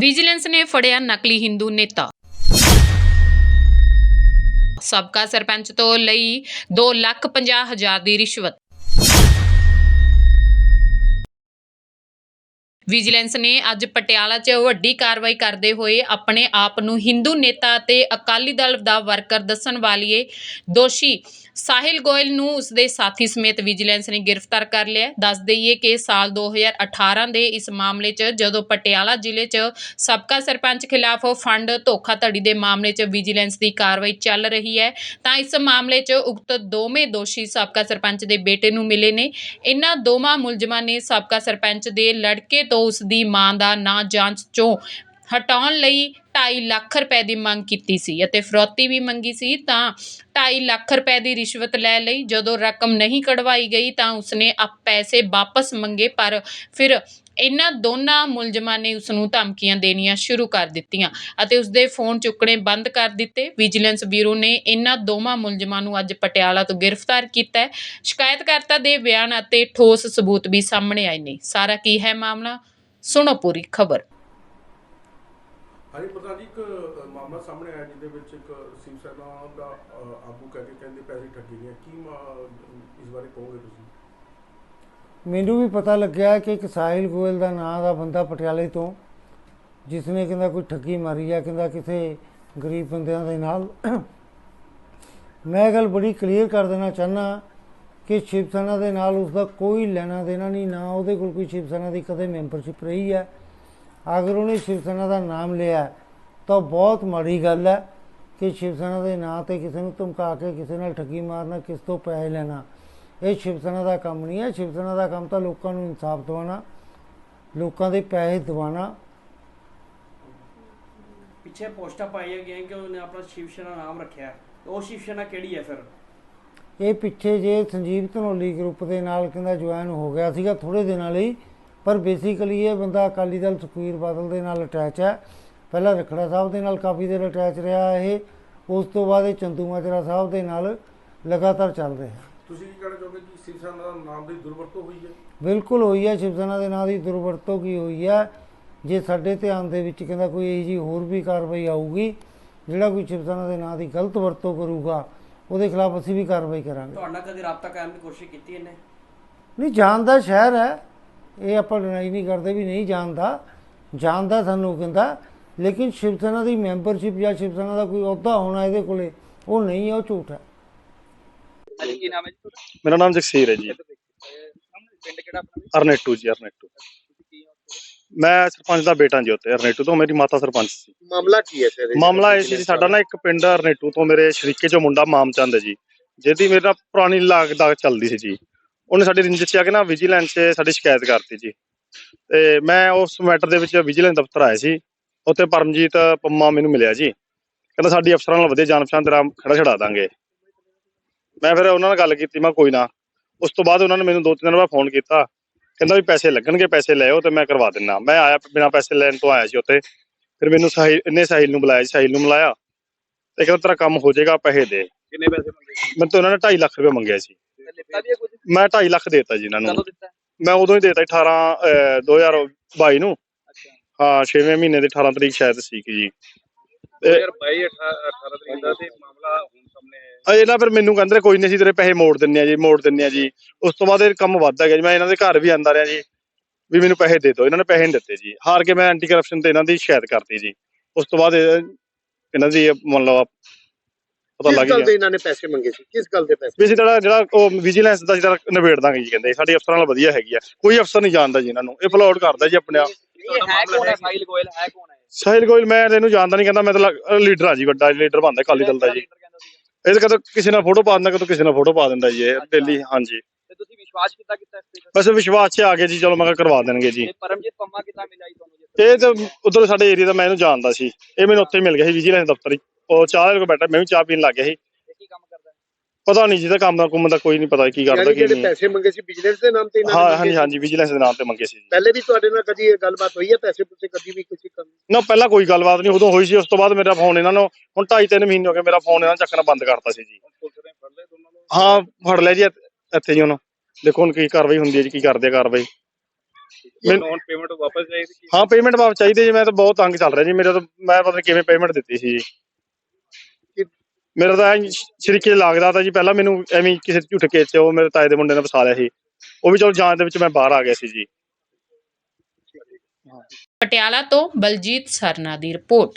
Vigilance ਨੇ ਫੜਿਆ ਨਕਲੀ ਹਿੰਦੂ ਨੇਤਾ। ਸਾਬਕਾ ਸਰਪੰਚ ਤੋਂ ਲਈ 2 ਲੱਖ 50 ਹਜ਼ਾਰ ਦੀ ਰਿਸ਼ਵਤ। ਵਿਜੀਲੈਂਸ ਨੇ ਅੱਜ ਪਟਿਆਲਾ 'ਚ ਵੱਡੀ ਕਾਰਵਾਈ ਕਰਦੇ ਹੋਏ ਆਪਣੇ ਆਪ ਨੂੰ ਹਿੰਦੂ ਨੇਤਾ ਅਤੇ ਅਕਾਲੀ ਦਲ ਦਾ ਵਰਕਰ ਦੱਸਣ ਵਾਲੀਏ ਦੋਸ਼ੀ ਸਾਹਿਲ ਗੋਇਲ ਨੂੰ ਉਸਦੇ ਸਾਥੀ ਸਮੇਤ ਵਿਜੀਲੈਂਸ ਨੇ ਗ੍ਰਿਫਤਾਰ ਕਰ ਲਿਆ ਦੱਸ ਦਈਏ ਕਿ ਸਾਲ 2018 ਦੇ ਇਸ ਮਾਮਲੇ 'ਚ ਜਦੋਂ ਪਟਿਆਲਾ ਜ਼ਿਲ੍ਹੇ 'ਚ ਸਾਬਕਾ ਸਰਪੰਚ ਖਿਲਾਫ ਫੰਡ ਧੋਖਾਧੜੀ ਦੇ ਮਾਮਲੇ 'ਚ ਵਿਜੀਲੈਂਸ ਦੀ ਕਾਰਵਾਈ ਚੱਲ ਰਹੀ ਹੈ, ਤਾਂ ਇਸ ਮਾਮਲੇ 'ਚ ਉਕਤ ਦੋਵੇਂ ਦੋਸ਼ੀ ਸਾਬਕਾ ਸਰਪੰਚ ਦੇ ਬੇਟੇ ਨੂੰ ਮਿਲੇ ਨੇ। ਇਹਨਾਂ ਦੋਵਾਂ ਮੁਲਜ਼ਮਾਂ ਨੇ ਸਾਬਕਾ ਸਰਪੰਚ ਦੇ ਲੜਕੇ ਤੋਂ ਉਸ ਦੀ ਮਾਂ ਦਾ ਨਾਂ ਜਾਂਚ ਚੋਂ ਹਟਾਉਣ ਲਈ 2.5 ਲੱਖ ਰੁਪਏ ਦੀ ਮੰਗ ਕੀਤੀ ਸੀ ਅਤੇ ਫਰੋਤੀ ਵੀ ਮੰਗੀ ਸੀ, ਤਾਂ 2.5 ਲੱਖ ਰੁਪਏ ਦੀ ਰਿਸ਼ਵਤ ਲੈ ਲਈ। ਜਦੋਂ ਰਕਮ ਨਹੀਂ ਕਢਵਾਈ ਗਈ ਤਾਂ ਉਸਨੇ ਆ ਪੈਸੇ ਵਾਪਸ ਮੰਗੇ, ਪਰ ਫਿਰ ਇਹਨਾਂ ਦੋਨਾਂ ਮੁਲਜ਼ਮਾਂ ਨੇ ਉਸ ਨੂੰ ਧਮਕੀਆਂ ਦੇਣੀਆਂ ਸ਼ੁਰੂ ਕਰ ਦਿੱਤੀਆਂ ਅਤੇ ਉਸਦੇ ਫੋਨ ਚੁੱਕਣੇ ਬੰਦ ਕਰ ਦਿੱਤੇ। ਵਿਜੀਲੈਂਸ ਬਿਊਰੋ ਨੇ ਇਹਨਾਂ ਦੋਵਾਂ ਮੁਲਜ਼ਮਾਂ ਨੂੰ ਅੱਜ ਪਟਿਆਲਾ ਤੋਂ ਗ੍ਰਿਫਤਾਰ ਕੀਤਾ ਹੈ। ਸ਼ਿਕਾਇਤਕਰਤਾ ਦੇ ਬਿਆਨ ਅਤੇ ਠੋਸ ਸਬੂਤ ਵੀ ਸਾਹਮਣੇ ਆਏ ਨੇ। ਸਾਰਾ ਕੀ ਹੈ ਮਾਮਲਾ? ਸੁਣੋ ਪੂਰੀ ਖਬਰ। ਹਾਂਜੀ ਪ੍ਰਧਾਨ ਜੀ ਇੱਕ ਮਾਮਲਾ ਸਾਹਮਣੇ ਆਇਆ ਜਿਹਦੇ ਵਿੱਚ ਇੱਕ ਸ਼ਿਵ ਸੈਨਾ ਦਾ ਆਗੂ ਕਹਿ ਕੇ ਕਹਿੰਦੇ ਪੈਸੇ ਠੱਗੇ ਗਏ ਕੀ ਇਸ ਬਾਰੇ ਕਹੋਗੇ ਤੁਸੀਂ? ਮੈਨੂੰ ਵੀ ਪਤਾ ਲੱਗਿਆ ਕਿ ਇੱਕ ਸਾਹਿਲ ਗੋਇਲ ਦਾ ਨਾਂ ਦਾ ਬੰਦਾ ਪਟਿਆਲੇ ਤੋਂ, ਜਿਸ ਨੇ ਕਹਿੰਦਾ ਕੋਈ ਠੱਗੀ ਮਾਰੀ ਆ, ਕਹਿੰਦਾ ਕਿਸੇ ਗਰੀਬ ਬੰਦਿਆਂ ਦੇ ਨਾਲ। ਮੈਂ ਇਹ ਗੱਲ ਬੜੀ ਕਲੀਅਰ ਕਰ ਦੇਣਾ ਚਾਹਨਾ ਕਿ ਸ਼ਿਵ ਸੈਨਾ ਦੇ ਨਾਲ ਉਸ ਦਾ ਕੋਈ ਲੈਣਾ ਦੇਣਾ ਨਹੀਂ, ਨਾ ਉਹਦੇ ਕੋਲ ਕੋਈ ਸ਼ਿਵ ਸੈਨਾ ਦੀ ਕਦੇ ਮੈਂਬਰਸ਼ਿਪ ਰਹੀ ਹੈ ਅਗਰ ਉਹਨੇ ਸ਼ਿਵ ਸੈਨਾ ਦਾ ਨਾਮ ਲਿਆ, ਤਾਂ ਬਹੁਤ ਮਾੜੀ ਗੱਲ ਹੈ ਕਿ ਸ਼ਿਵ ਸੈਨਾ ਦੇ ਨਾਂ ਤੇ ਕਿਸੇ ਨੂੰ ਧਮਕਾ ਕੇ ਕਿਸੇ ਨਾਲ ਠੱਗੀ ਮਾਰਨਾ, ਕਿਸ ਤੋਂ ਪੈਸੇ ਲੈਣਾ। ਇਹ ਸ਼ਿਵ ਸੈਨਾ ਦਾ ਕੰਮ ਨਹੀਂ ਹੈ। ਸ਼ਿਵ ਸੈਨਾ ਦਾ ਕੰਮ ਤਾਂ ਲੋਕਾਂ ਨੂੰ ਇਨਸਾਫ ਦਿਵਾਉਣਾ ਲੋਕਾਂ ਦੇ ਪੈਸੇ ਦਿਵਾਉਣਾ। ਪਿੱਛੇ ਪੋਸਟਾਂ ਪਾਈਆਂ ਗਈਆਂ ਕਿ ਉਹਨੇ ਆਪਣਾ ਸ਼ਿਵ ਸੈਨਾ ਨਾਮ ਰੱਖਿਆ। ਉਹ ਸ਼ਿਵ ਸੈਨਾ ਕਿਹੜੀ ਹੈ ਫਿਰ? ਇਹ ਪਿੱਛੇ ਜੇ ਸੰਜੀਵ ਧਨੋਲੀ ਗਰੁੱਪ ਦੇ ਨਾਲ ਕਹਿੰਦਾ ਜੁਆਇਨ ਹੋ ਗਿਆ ਸੀਗਾ ਥੋੜੇ ਦਿਨਾਂ ਲਈ ਪਰ ਬੇਸਿਕਲੀ ਇਹ ਬੰਦਾ ਅਕਾਲੀ ਦਲ ਸੁਖਵੀਰ ਬਾਦਲ ਦੇ ਨਾਲ ਅਟੈਚ ਹੈ। ਪਹਿਲਾਂ ਰਖੜਾ ਸਾਹਿਬ ਦੇ ਨਾਲ ਕਾਫੀ ਦੇਰ ਅਟੈਚ ਰਿਹਾ ਇਹ ਉਸ ਤੋਂ ਬਾਅਦ ਇਹ ਚੰਦੂ ਮਾਜਰਾ ਸਾਹਿਬ ਦੇ ਨਾਲ ਲਗਾਤਾਰ ਚੱਲ ਰਿਹਾ। ਤੁਸੀਂ ਕੀ ਕਹਿਣਾ ਚਾਹੋਗੇ ਕਿ ਸ਼ਿਵ ਸੈਨਾ ਦਾ ਨਾਮ ਦੀ ਦੁਰਵਰਤੋਂ ਹੋਈ ਹੈ? ਬਿਲਕੁਲ ਹੋਈ ਹੈ ਸ਼ਿਵ ਸੈਨਾ ਦੇ ਨਾਂ ਦੀ ਦੁਰਵਰਤੋਂ ਕੀ ਹੋਈ ਹੈ? ਜੇ ਸਾਡੇ ਧਿਆਨ ਦੇ ਵਿੱਚ ਕਹਿੰਦਾ ਕੋਈ ਇਹੋ ਜੀ ਹੋਰ ਵੀ ਕਾਰਵਾਈ ਆਊਗੀ ਜਿਹੜਾ ਕੋਈ ਸ਼ਿਵ ਸੈਨਾ ਦੇ ਨਾਂ ਦੀ ਗਲਤ ਵਰਤੋਂ ਕਰੂਗਾ ਉਹਦੇ ਖਿਲਾਫ ਅਸੀਂ ਵੀ ਕਾਰਵਾਈ ਕਰਾਂਗੇ। ਤੁਹਾਡਾ ਕਦੇ ਰਾਬਤਾ ਕਾਇਮ ਦੀ ਕੋਸ਼ਿਸ਼ ਕੀਤੀ ਇਹਨੇ? ਨਹੀਂ ਜਾਣਦਾ ਸ਼ਹਿਰ ਹੈ। ਇਹ ਆਪਾਂ ਲੜਾਈ ਨਹੀਂ ਕਰਦੇ ਵੀ ਨਹੀਂ ਜਾਣਦਾ ਜਾਣਦਾ ਸਾਨੂੰ ਕਹਿੰਦਾ ਲੇਕਿਨ ਸ਼ਿਵ ਸੈਨਾ ਦੀ ਮੈਂਬਰਸ਼ਿਪ ਜਾਂ ਸ਼ਿਵ ਸੈਨਾ ਦਾ ਕੋਈ ਅਹੁਦਾ ਹੋਣਾ ਇਹਦੇ ਕੋਲੇ ਉਹ ਨਹੀਂ ਹੈ ਉਹ ਝੂਠ ਹੈ। ਕੀ ਨਾਮ ਹੈ ਜੀ ਤੁਹਾਡਾ? ਮੇਰਾ ਨਾਮ ਜਗਸੀਰ ਹੈ ਜੀ। ਸਾਹਮਣੇ ਪਿੰਡ ਕਿਹੜਾ ਆਪਣਾ? ਅਰਨੇਟੂ ਜੀ ਅਰਨੇਟੂ। ਮੈਂ ਸਰਪੰਚ ਦਾ ਬੇਟਾ ਜੀ ਉੱਥੇ ਅਰਨੇਟੂ ਤੋਂ ਮੇਰੀ ਮਾਤਾ ਸਰਪੰਚ ਸੀ। ਮਾਮਲਾ ਕੀ ਹੈ ਸਰ? ਮਾਮਲਾ ਇਹ ਸੀ ਜੀ ਸਾਡਾ ਨਾ ਇੱਕ ਪਿੰਡ ਅਰਨੇਟੂ ਤੋਂ ਮੇਰੇ ਸ਼ਰੀਕੇ ਚੋਂ ਮੁੰਡਾ ਮਾਮਚੰਦ ਹੈ ਜੀ ਜਿਹਦੀ ਮੇਰੇ ਨਾਲ ਪੁਰਾਣੀ ਲਾਗ ਦਾਗ ਚੱਲਦੀ ਸੀ ਜੀ। ਉਹਨੇ ਸਾਡੀ ਰਿੰਜ ਚ ਆ ਕੇ ਨਾ ਵਿਜੀਲੈਂਸ 'ਚ ਸਾਡੀ ਸ਼ਿਕਾਇਤ ਕਰਤੀ ਜੀ। ਤੇ ਮੈਂ ਉਸ ਮੈਟਰ ਦੇ ਵਿੱਚ ਵਿਜੀਲੈਂਸ ਦਫ਼ਤਰ ਆਇਆ ਸੀ ਉੱਥੇ ਪਰਮਜੀਤ ਪੰਮਾ ਮੈਨੂੰ ਮਿਲਿਆ ਜੀ। ਕਹਿੰਦਾ ਸਾਡੀ ਅਫਸਰਾਂ ਨਾਲ ਵਧੀਆ ਜਾਣ ਪਛਾਣ ਤੇਰਾ ਖੜਾ ਛਡਾ ਦਾਂਗੇ। ਮੈਂ ਫਿਰ ਉਹਨਾਂ ਨਾਲ ਗੱਲ ਕੀਤੀ ਮੈਂ ਕੋਈ ਨਾ। ਉਸ ਤੋਂ ਬਾਅਦ ਉਹਨਾਂ ਨੇ ਮੈਨੂੰ ਦੋ ਤਿੰਨ ਵਾਰ ਫੋਨ ਕੀਤਾ। ਕਹਿੰਦਾ ਵੀ ਪੈਸੇ ਲੱਗਣਗੇ ਪੈਸੇ ਲੈਓ ਤੇ ਮੈਂ ਕਰਵਾ ਦਿੰਦਾ ਮੈਂ ਆਇਆ ਬਿਨਾਂ ਪੈਸੇ ਲੈਣ ਤੋਂ ਆਇਆ ਸੀ ਉੱਥੇ। ਫਿਰ ਮੈਨੂੰ ਸਾਹਿਲ ਇਹਨੇ ਸਾਹਿਲ ਨੂੰ ਬੁਲਾਇਆ ਸਾਹਿਲ ਨੂੰ ਮਿਲਾਇਆ ਤੇ ਕਹਿੰਦਾ ਤੇਰਾ ਕੰਮ ਹੋ ਜਾਏਗਾ ਪੈਸੇ ਦੇ। ਕਿੰਨੇ ਪੈਸੇ ਮੰਗੇ ਸੀ? ਮੈਨੂੰ ਤਾਂ ਉਹਨਾਂ ਨੇ 2.5 ਲੱਖ ਰੁਪਏ ਮੰਗਿਆ ਸੀ। ਮੈਂ 2.5 ਲੱਖ ਦੇਤਾ ਜੀ ਇਹਨਾਂ ਨੂੰ। ਮੈਂ ਉਦੋਂ ਹੀ ਦੇਤਾ 18 ਅਹ, 2022 ਨੂੰ। ਹਾਂ 6ਵੇਂ ਮਹੀਨੇ ਦੀ 18 ਤਰੀਕ ਸ਼ਾਇਦ ਸੀ ਜੀ। 2022 18 ਤਰੀਕ ਦਾ ਤੇ ਮਾਮਲਾ ਹੁਣ ਸਾਹਮਣੇ ਆਇਆ। ਅਜੇ ਨਾ ਫਿਰ ਮੈਨੂੰ ਕਹਿੰਦੇ ਕੋਈ ਨਹੀਂ ਅਸੀਂ ਤੇਰੇ ਪੈਸੇ ਮੋੜ ਦਿੰਨੇ ਆ ਜੀ ਮੋੜ ਦਿੰਨੇ ਆ ਜੀ। ਉਸ ਤੋਂ ਬਾਅਦ ਇਹ ਕੰਮ ਵੱਧਦਾ ਗਿਆ ਜੀ ਮੈਂ ਇਹਨਾਂ ਦੇ ਘਰ ਵੀ ਆਂਦਾ ਰਿਹਾ ਜੀ ਵੀ ਮੈਨੂੰ ਪੈਸੇ ਦੇ ਦਿਓ ਇਹਨਾਂ ਨੇ ਪੈਸੇ ਨਹੀਂ ਦਿੱਤੇ ਜੀ। ਹਾਰ ਕੇ ਮੈਂ ਐਂਟੀ ਕਰਪਸ਼ਨ ਤੇ ਇਹਨਾਂ ਦੀ ਸ਼ਿਕਾਇਤ ਕਰਤੀ ਜੀ। ਉਸ ਤੋਂ ਬਾਅਦ ਇਹ- ਇਹਨਾਂ ਦੀ ਮੰਨ ਲਓ ਪਤਾ ਲੱਗ ਕਿਸ ਗੱਲ ਗਿਆ। ਦੇ ਇਹਨਾਂ ਨੇ ਪੈਸੇ ਮੰਗੇ ਸੀ? ਕਿਸ ਗੱਲ ਦੇ ਪੈਸੇ? ਵੀ ਅਸੀਂ ਜਿਹੜਾ ਜਿਹੜਾ ਉਹ ਵਿਜੀਲੈਂਸ ਦਾ ਜਿਹੜਾ ਨਿਬੇੜ ਦਾਂਗੇ ਜੀ ਕਹਿੰਦੇ ਸਾਡੀ ਅਫਸਰਾਂ ਨਾਲ ਵਧੀਆ ਹੈਗੀ ਆ। ਕੋਈ ਅਫਸਰ ਨਹੀਂ ਜਾਣਦਾ ਜੀ ਇਹਨਾਂ ਨੂੰ। ਇਹ ਫਲੋਟ ਕਰਦਾ ਜੀ ਆਪਣੇ ਆਪ। ਇਹ ਹੈ ਕੌਣ ਹੈ? ਸਾਹਿਲ ਗੋਇਲ ਹੈ ਕੌਣ ਹੈ? ਸਾਹਿਲ ਗੋਇਲ ਮੈਂ ਇਹਨੂੰ ਜਾਣਦਾ ਨਹੀਂ ਕਹਿੰਦਾ ਮੈਂ ਤਾਂ ਲੀਡਰ ਆ ਜੀ ਵੱਡਾ ਲੀਡਰ ਬਣਦਾ ਅਕਾਲੀ ਦਲ ਦਾ ਜੀ। ਇਹ ਤਾਂ ਕਦੋਂ ਕਿਸੇ ਨਾਲ ਫੋਟੋ ਪਾ ਦਿੰਦਾ ਕਦੋਂ ਕਿਸੇ ਨਾਲ ਫੋਟੋ ਪਾ ਦਿੰਦਾ ਜੀ ਇਹ ਡੇਲੀ ਹਾਂਜੀ। ਤੇ ਤੁਸੀਂ ਵਿਸ਼ਵਾਸ ਕੀਤਾ ਕੀਤਾ ਵੈਸੇ ਵਿਸ਼ਵਾਸ 'ਚ ਆ ਗਏ ਜੀ ਚਲੋ ਮੈਂ ਕਿਹਾ ਕਰਵਾ ਦੇਣਗੇ ਜੀ। ਤੇ ਪਰਮਜੀਤ ਪੰਮਾ ਕਿੱਦਾਂ ਮਿਲਿਆ ਜੀ ਤੁਹਾਨੂੰ ਜੀ ਇਹ ਤਾਂ ਉਧਰ ਸਾਡੇ ਏਰੀਆ ਦਾ ਮੈਂ ਇਹਨੂੰ ਜਾਣਦਾ ਸੀ। ਇਹ ਮੈਨੂੰ ਉੱਥੇ ਮਿਲ ਗਿਆ ਸੀ ਵਿਜੀਲੈਂਸ ਦਫ਼ਤਰ ਉਹ ਚਾਹ ਦੇ ਕੋਲ ਬੈਠਾ ਮੈਂ ਵੀ ਚਾਹ ਪੀਣ ਲੱਗ ਗਿਆ ਸੀ ਇਹ ਕੀ ਕੰਮ ਕਰਦਾ ਹੈ ਪਤਾ ਨਹੀਂ ਜਿਹਦਾ ਕੰਮ ਦਾ ਕੁੰਮ ਦਾ ਕੋਈ ਨਹੀਂ ਪਤਾ ਕੀ ਕਰਦਾ ਯਾਨੀ ਕੀ ਜਿਹੜੇ ਨਹੀਂ। ਪੈਸੇ ਮੰਗੇ ਸੀ ਬਿਜ਼ਨਸ ਦੇ ਨਾਮ ਤੇ ਇਹਨਾਂ ਹਾਂ ਨੇ ਮੰਗੇ ਹਾਂਜੀ? ਹਾਂਜੀ ਵਿਜੀਲੈਂਸ ਦੇ ਨਾਮ ਤੇ ਮੰਗੇ ਸੀ ਜੀ। ਪਹਿਲੇ ਵੀ ਤੁਹਾਡੇ ਨਾਲ ਕਦੀ ਇਹ ਗੱਲਬਾਤ ਹੋਈ ਹੈ ਪੈਸੇ ਪੁੱਛੇ ਕਦੀ ਵੀ ਕਿਸੇ ਕੰਮ ਨਾ ਪਹਿਲਾਂ ਕੋਈ ਗੱਲਬਾਤ ਨਹੀਂ ਉਦੋਂ ਹੋਈ ਸੀ ਉਸ ਤੋਂ ਬਾਅਦ ਮੇਰਾ ਫੋਨ ਇਹਨਾਂ ਨੂੰ ਹੁਣ 2.5 3 ਮਹੀਨੇ ਹੋ ਗਏ ਮੇਰਾ ਫੋਨ ਇਹਨਾਂ ਨੇ ਚੱਕਣਾ ਬੰਦ ਕਰਤਾ ਸੀ ਜੀ। ਹਾਂ ਫੜ ਲਿਆ ਜੀ ਇੱਥੇ- ਇੱਥੇ ਜੀ ਦੇਖੋ ਹੁਣ ਕੀ ਕਾਰਵਾਈ ਹੁੰਦੀ ਹੈ ਜੀ ਕੀ ਕਰਦੇ ਆ ਕਾਰਵਾਈ। ਮੈਨੂੰ- ਨੌਨ ਪੇਮੈਂਟ ਵਾਪਸ ਚਾਹੀਦੀ ਕੀ? ਹਾਂ ਪੇਮੈਂਟ ਵਾਪਸ ਚਾਹੀਦੀ ਜੀ ਮੈਂ ਤਾਂ ਬਹੁਤ ਤੰਗ ਚੱਲ ਰਿਹਾ ਜੀ ਮੇਰਾ ਤਾਂ ਮੈਂ ਪਤਾ ਨੀ ਕਿਵੇਂ ਪੇਮੈਂਟ ਦਿੱਤੀ ਸੀ ਜੀ। ਮੇਰਾ ਤਾਂ ਐਂ ਸ਼ਰੀਕੇ ਲੱਗਦਾ ਤਾਂ ਜੀ, ਪਹਿਲਾਂ ਮੈਨੂੰ ਐਵੇਂ ਹੀ ਕਿਸੇ ਝੂਠੇ ਕੇਸ 'ਚ ਉਹ ਮੇਰੇ ਤਾਏ ਦੇ ਮੁੰਡੇ ਨੇ ਫਸਾ ਲਿਆ ਸੀ। ਉਹ ਵੀ ਚਲੋ ਜਾਂਚ ਦੇ ਵਿੱਚ ਮੈਂ ਬਾਹਰ ਆ ਗਿਆ ਸੀ ਜੀ। ਪਟਿਆਲਾ ਤੋਂ ਬਲਜੀਤ ਸਰਨਾ ਦੀ ਰਿਪੋਰਟ।